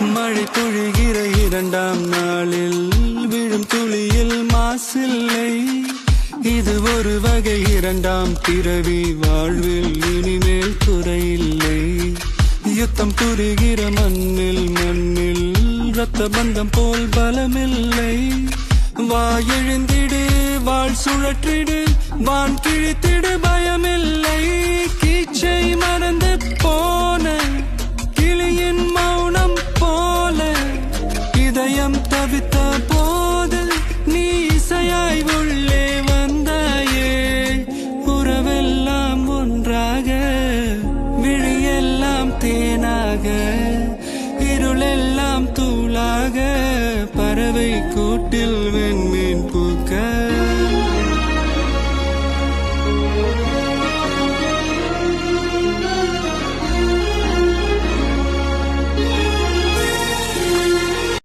மழை பொழிகிற இரண்டாம் நாளில் விழும் துளியில் மாசில்லை. இது ஒரு வகை இரண்டாம் பிறவி வாழ்வில் இனிமேல் குறையில்லை. யுத்தம் புரிகிற மண்ணில் மண்ணில் ரத்த பந்தம் போல் பலமில்லை. வா எழுந்திடு வாழ் சுழற்றிடு வான் கிழித்திடு தவித்த போது நீ இசையாய் உள்ளே வந்தாயே. உறவெல்லாம் ஒன்றாக விழியெல்லாம் தேனாக இருளெல்லாம் தூளாக பறவை கூட்டில் வெண்